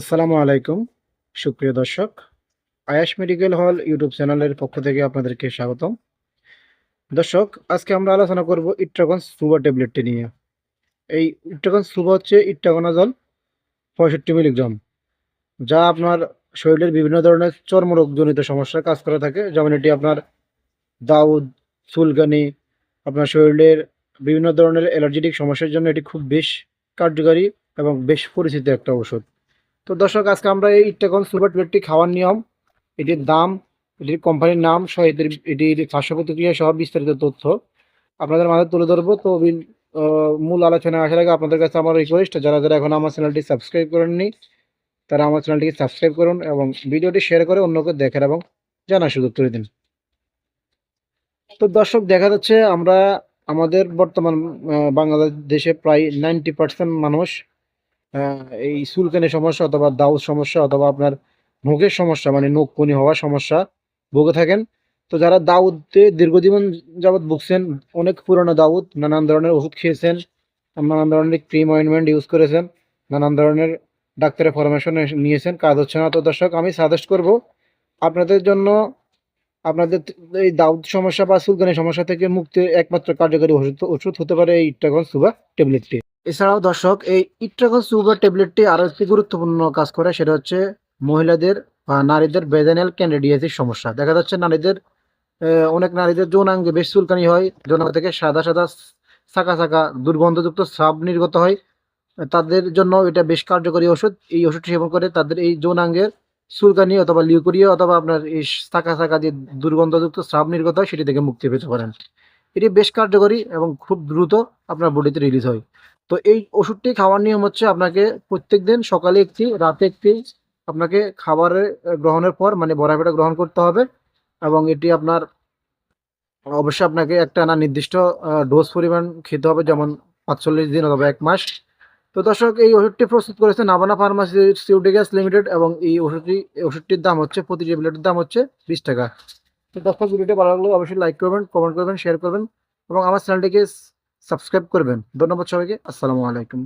আসসালামু আলাইকুম, সুপ্রিয় দর্শক। আয়াস মেডিকেল হল ইউটিউব চ্যানেলের পক্ষ থেকে আপনাদেরকে স্বাগতম। দর্শক, আজকে আমরা আলোচনা করব ইট্রাগন সুবা ট্যাবলেটটি নিয়ে। এই ইট্রাগন সুবা হচ্ছে ইট্রাগোনাজল পঁয়ষট্টি মিলিগ্রাম, যা আপনার শরীরের বিভিন্ন ধরনের চর্মরোগজনিত সমস্যার কাজ করে থাকে। যেমন এটি আপনার দাউদ, চুলকানি, আপনার শরীরের বিভিন্ন ধরনের অ্যালার্জেটিক সমস্যার জন্য এটি খুব বেশ কার্যকারী এবং বেশ পরিচিত একটা ওষুধ তো দর্শক, আজকে আমরা এই ইট্টাকন সুপার টুয়েলভটি খাওয়ার নিয়ম, এটির দাম, এটির কোম্পানির নাম সহ এদের, এটির পার্শ্ব প্রতিক্রিয়া সহ বিস্তারিত তথ্য আপনাদের মাঝে তুলে ধরবো। তো মূল আলোচনায় আসার আগে আপনাদের কাছে আমার রিকোয়েস্ট যারা যারা এখন আমার চ্যানেলটি সাবস্ক্রাইব করেননি, তারা আমার চ্যানেলটিকে সাবস্ক্রাইব করুন এবং ভিডিওটি শেয়ার করে অন্যকে দেখেন এবং জানার সুযোগ করে দিন। তো দর্শক, দেখা যাচ্ছে আমরা, আমাদের বর্তমান বাংলাদেশে প্রায় নাইনটি পার্সেন্ট মানুষ এই চুলকানি সমস্যা অথবা দাউদ সমস্যা অথবা আপনার নখের সমস্যা মানে নখ কনি হওয়ার সমস্যা ভুগে থাকেন। তো যারা দাউদে দীর্ঘজীবন যাবৎ ভুগছেন, অনেক পুরনো দাউদ, নানান ধরনের ওষুধ খেয়েছেন, নানান ধরনের ক্রিম অয়েনমেন্ট ইউজ করেছেন, নানান ধরনের ডাক্তারের ফরমেশন নিয়েছেন। কাজ হচ্ছে না। তো দর্শক, আমি সাজেস্ট করব, আপনাদের জন্য আপনাদের এই দাউদ সমস্যা বা চুলকানি সমস্যা থেকে মুক্তির একমাত্র কার্যকরী ওষুধ ওষুধ হতে পারে এই ইট্টাগন সুবা ট্যাবলেটটি এছাড়াও দর্শক, এই ইট্রাগন সুগার ট্যাবলেটটি আরও একটি গুরুত্বপূর্ণ কাজ করে, সেটা হচ্ছে মহিলাদের বা নারীদের বেদানাল ক্যান্ডিডিয়াসিস সমস্যা। দেখা যাচ্ছে নারীদের অনেক নারীদের যৌনাঙ্গে বেশ চুলকানি হয় যৌনাঙ্গ থেকে সাদা সাদা সাকা সাকা দুর্গন্ধযুক্ত সাব নির্গত হয়। তাদের জন্য এটা বেশ কার্যকরী ওষুধ। এই ওষুধটি সেবন করে তাদের এই যৌনাঙ্গের চুলকানি অথবা লিউকোরিয়া অথবা আপনার এই সাকা সাকা যে দুর্গন্ধযুক্ত স্রাব নির্গত হয়, সেটি থেকে মুক্তি পেতে পারেন। এটি বেশ কার্যকরী এবং খুব দ্রুত আপনার বডিতে রিলিজ হয়। তো এই ওষুধটি খাওয়ার নিয়ম হচ্ছে আপনাকে প্রত্যেক দিন সকালে একটি, রাতে একটি আপনাকে খাবারের গ্রহণের পর মানে বড়া পেটা গ্রহণ করতে হবে এবং এটি আপনার অবশ্যই আপনাকে একটা না নির্দিষ্ট ডোজ পরিমাণ খেতে হবে যেমন পাঁচচল্লিশ দিন অথবা এক মাস। তো দর্শক, এই ওষুধটি প্রস্তুত করেছে নাবানা ফার্মাসিউটিক্যালস লিমিটেড এবং এই ওষুধটি ওষুধটির দাম হচ্ছে, প্রতি ট্যাবলেটের দাম হচ্ছে বিশ টাকা। তো দর্শক, ভিডিওটি ভালো লাগলে অবশ্যই লাইক করবেন কমেন্ট করবেন শেয়ার করবেন এবং আমার চ্যানেলটিকে সাবস্ক্রাইব করবেন। ধন্যবাদ সবাইকে। আসসালামু আলাইকুম।